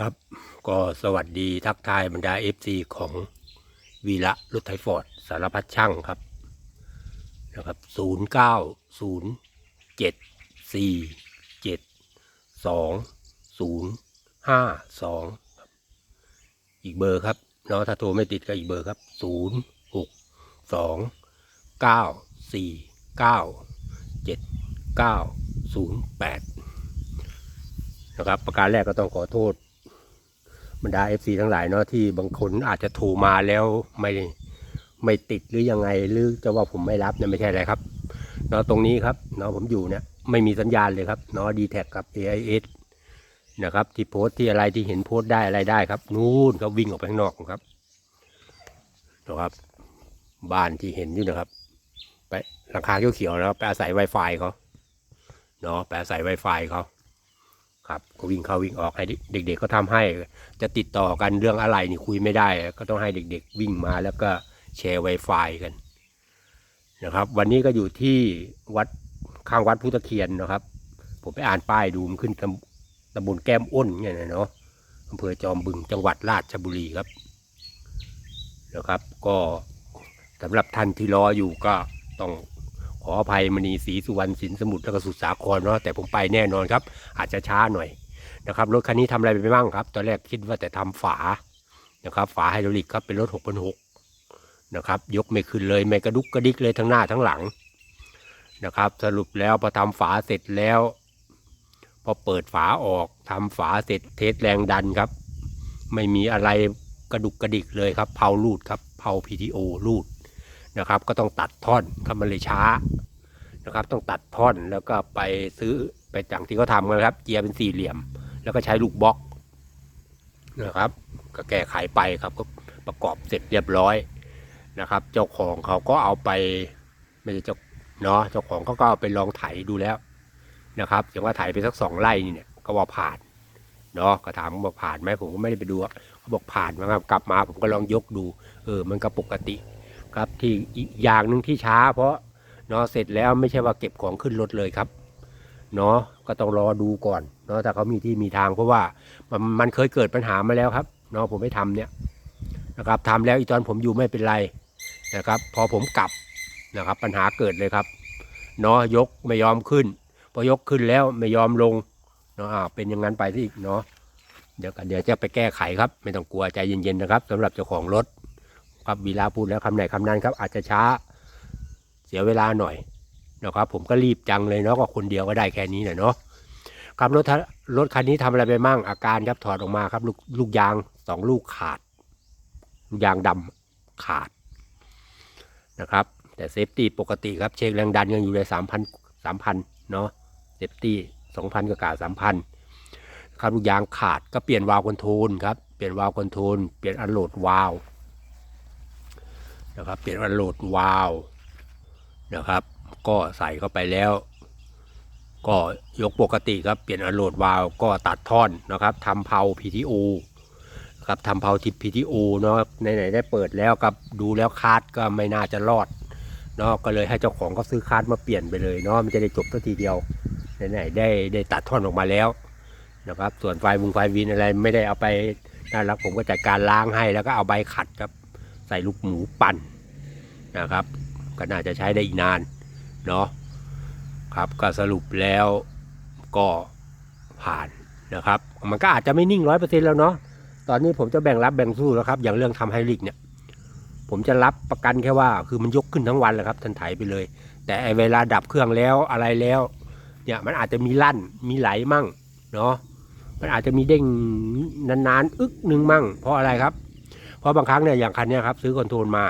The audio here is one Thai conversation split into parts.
ครับก็สวัสดีทักทายบรรดาเอฟซีของวีระรถไถฟอร์ดสารพัดช่างครับนะครับศูนย์เก้าศูนย์เจ็ดสี่เจ็ดสองศูนย์ห้าสองอีกเบอร์ครับเนาะถ้าโทรไม่ติดก็อีกเบอร์ครับศูนย์หกสองเก้าสี่เก้าเจ็ดเก้าศูนย์แปดนะครับประการแรกก็ต้องขอโทษ บรรดา FC ทั้งหลายเนาะที่บางคนอาจจะโทรมาแล้วไม่ไม่ติดหรือยังไงหรือจะว่าผมไม่รับเนี่ยไม่ใช่อะไรครับเนาะตรงนี้ครับเนาะผมอยู่เนี่ยไม่มีสัญญาณเลยครับเนาะดีแท็กกับ AIS นะครับที่โพสต์ที่อะไรที่เห็นโพสต์ได้อะไรได้ครับ นู่นเขาวิ่งออกไปข้างนอกครับนะครับบ้านที่เห็นอยู่นะครับ ไปหลังคาเขียวๆแล้วไปอาศัย Wi-Fi เขาเนาะไปอาศัย Wi-Fi เขา ครับก็วิ่งเข้าวิ่งออกให้เด็ก ๆ ก็ทำให้ จะติดต่อกันเรื่องอะไรนี่คุยไม่ได้ ก็ต้องให้เด็ก ๆ วิ่งมาแล้วก็แชร์ Wi-Fi กันนะครับ วันนี้ก็อยู่ที่วัดข้างวัดพุทธเคียนนะครับ ผมไปอ่านป้ายดูมันขึ้นตำตำบลแก้มอ้นเนี่ยนะเนาะอำเภอจอมบึงจังหวัดราชบุรีครับนะครับ ก็สำหรับท่านที่รออยู่ก็ต้อง ขออภัยมณีศรีสุวรรณสินสมุทรแล้วก็สุสาครเนาะแต่ผมไปแน่นอนครับ อาจจะช้าหน่อยนะครับรถคันนี้ทำอะไรไปบ้างครับ ตอนแรกคิดว่าแต่ทำฝานะครับ ฝาไฮดรอลิกครับเป็นรถ6 6 0นนะครับ ยกไม่ขึ้นเลยไม่กระดุกกระดิกเลยทั้งหน้าทั้งหลังนะครับ สรุปแล้วพอทำฝาเสร็จแล้ว พอเปิดฝาออกทำฝาเสร็จเทสแรงดันครับ ไม่มีอะไรกระดุกกระดิกเลยครับเผาลูดครับเผา PTO ลูด นะครับ ก็ต้องตัดท่อนครับมันเลยช้านะครับ ต้องตัดท่อนแล้วก็ไปซื้อไปจังที่เขาทำกันครับ เจียเป็นสี่เหลี่ยม แล้วก็ใช้ลูกบล็อกนะครับ ก็แก้ไขไปครับก็ประกอบเสร็จเรียบร้อยนะครับ เจ้าของเขาก็เอาไปไม่ใช่เจ้าเนาะเจ้าของเขาก็เอาไปลองไถดูแล้วนะครับอย่างว่าไถไปสักสองไร่นี่เนี่ยก็ว่าผ่านเนาะก็ถามว่าผ่านไหมผมก็ไม่ได้ไปดูเขาบอกผ่านนะครับกลับมาผมก็ลองยกดู เออ มันก็ปกติ ครับที่อีกอย่างหนึ่งที่ช้า เพราะเนาะเสร็จแล้วไม่ใช่ว่าเก็บของขึ้นรถเลยครับเนาะก็ต้องรอดูก่อนเนาะถ้าเขามีที่มีทางเพราะว่ามันมันเคยเกิดปัญหามาแล้วครับเนาะผมไม่ทำเนี่ยนะครับทำแล้วอีตอนผมอยู่ไม่เป็นไรนะครับ พอผมกลับนะครับ ปัญหาเกิดเลยครับเนาะยกไม่ยอมขึ้น พอยกขึ้นแล้วไม่ยอมลงเนาะอ่าเป็นอย่างนั้นไปที่เนาะเดี๋ยวกันเดี๋ยวจะไปแก้ไขครับ ไม่ต้องกลัวใจเย็นๆนะครับสำหรับเจ้าของรถ ครับวีลาพูดแล้วคำไหนคำนั้นครับ อาจจะช้าเสียเวลาหน่อยนะครับ ผมก็รีบจังเลยเนาะก็คนเดียวก็ได้แค่นี้แหละเนาะครับรถรถคันนี้ทำอะไรไปมั่งอาการครับถอดออกมาครับลูกลูกยางสองลูกขาด ลูกยางดำขาดนะครับ แต่เซฟตี้ปกติครับเช็คแรงดันยังอยู่ในสามพันสามพันเนาะเซฟตี้สองพันกับกาสามพันครับลูกยางขาดก็เปลี่ยนวาล์วคอนโทรลครับเปลี่ยนวาล์วคอนโทรลเปลี่ยนอันโหลดวาล์ว นะครับ เปลี่ยนอันโหลดวาล์วนะครับ ก็ใส่เข้าไปแล้ว ก็ยกปกติครับเปลี่ยนอโหลดวาล์วก็ตัดท่อนนะครับทำเพา PTO ครับทำเพาทิป PTO เนาะไหนๆได้เปิดแล้วครับดูแล้วคาดก็ไม่น่าจะรอดเนาะก็เลยให้เจ้าของก็ซื้อคาดมาเปลี่ยนไปเลยเนาะมันจะได้จบทันทีเดียวไหนๆได้ได้ตัดท่อนออกมาแล้วนะครับส่วนไฟวงไฟวินอะไรไม่ได้เอาไปน่ารักผมก็จัดการล้างให้แล้วก็เอาใบขัดครับ ส่ลูกหมูปั่นนะครับก็น่าจะใช้ได้อีกนานเนาะครับก็สรุปแล้วก็ผ่านนะครับ มันก็อาจจะไม่นิ่งร้อยเปอร์เซ็นแล้วเนาะตอนนี้ผมจะแบ่งรับแบ่งสู้แล้วครับ อย่างเรื่องทำไฮลิกเนี่ย ผมจะรับประกันแค่ว่า คือมันยกขึ้นทั้งวันเลยครับทันไถไปเลย แต่เวลาดับเครื่องแล้วอะไรแล้ว เนี่ยมันอาจจะมีลั่นมีไหลมั่งเนาะมันอาจจะมีเด้งนานๆ อึกหนึ่งมั่งเพราะอะไรครับ เพราะบางครั้งเนี่ยอย่างคันนี้ครับซื้อคอนโทรลมา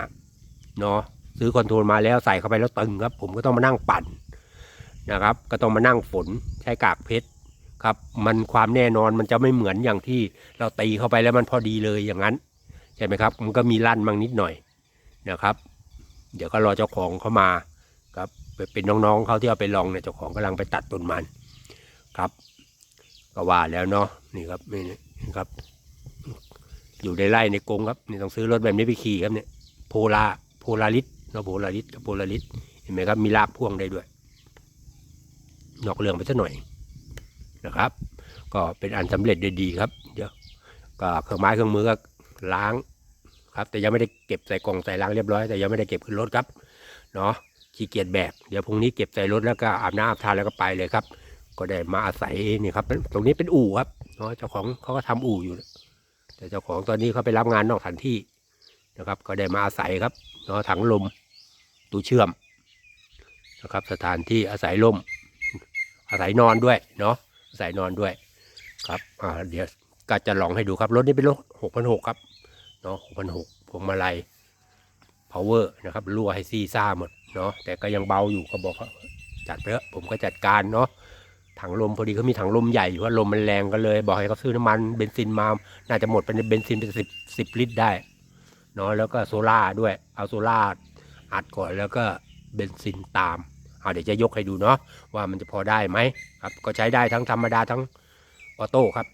เนาะซื้อคอนโทรลมาแล้วใส่เข้าไปแล้วตึงครับ ผมก็ต้องมานั่งปั่นนะครับ ก็ต้องมานั่งฝนใช้กากเพชรครับ มันความแน่นอนมันจะไม่เหมือนอย่างที่เราตีเข้าไปแล้วมันพอดีเลยอย่างนั้นใช่ไหมครับ มันก็มีลั่นบางนิดหน่อยนะครับ เดี๋ยวก็รอเจ้าของเข้ามาครับเป็นน้องๆเขาที่เอาไปลองเนี่ยเจ้าของกำลังไปตัดต้นมันครับ ก็ว่าแล้วเนาะนี่ครับนี่นี่ครับ อยู่ในไร่ในกรงครับนี่ต้องซื้อรถแบบนี้ไปขี่ครับเนี่ยโพลาโพลาริสเนาะโพลาริสกับโพลาริสเห็นไหมครับมีลากพ่วงได้ด้วยนอกเรื่องไปสักหน่อยนะครับ ก็เป็นอันสำเร็จได้ดีครับเดี๋ยวก็เครื่องไม้เครื่องมือก็ล้างครับ แต่ยังไม่ได้เก็บใส่กล่องใส่ล้างเรียบร้อยแต่ยังไม่ได้เก็บขึ้นรถครับเนาะขี้เกียจแบกเดี๋ยวพรุ่งนี้เก็บใส่รถแล้วก็อาบน้ำอาบทาแล้วก็ไปเลยครับ ก็ได้มาอาศัยนี่ครับ ตรงนี้เป็นอู่ครับเนาะเจ้าของเขาก็ทำอู่อยู่ แต่เจ้าของตอนนี้เขาไปรับงานนอกสถานที่นะครับ ก็ได้มาอาศัยครับเนาะถังลมตู้เชื่อมนะครับ สถานที่อาศัยลมอาศัยนอนด้วยเนาะอาศัยนอนด้วยครับอ่าเดี๋ยวก็จะลองให้ดูครับรถนี้เป็นรถหกพันหกครับเนาะหกพันหกพวงมาลัย power นะครับรั่วให้ซี่ซ่าหมดเนาะแต่ก็ยังเบาอยู่ก็บอกว่าจัดไปเถอะผมก็จัดการเนาะ ถังลมพอดีเขามีถังลมใหญ่อยู่ว่าลมมันแรงก็เลย บอกให้เขาซื้อน้ำมันเบนซินมา น่าจะหมดเป็นเบนซินเป็นสิบสิบลิตรได้เนาะแล้วก็โซล่าด้วยเอาโซล่าอัดก่อนแล้วก็เบนซินตามเอาเดี๋ยวจะยกให้ดูเนาะว่ามันจะพอได้ไหมครับก็ใช้ได้ทั้งธรรมดาทั้งออโต้ครับ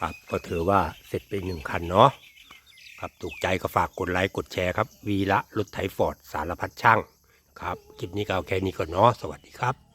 ครับก็ถือว่าเสร็จไปหนึ่งคันเนาะครับถูกใจก็ฝากกดไลค์กดแชร์ครับ วีละรถไถฟอร์ดสารพัดช่างครับคลิปนี้ก็เอาแค่นี้ก่อนเนาะสวัสดีครับ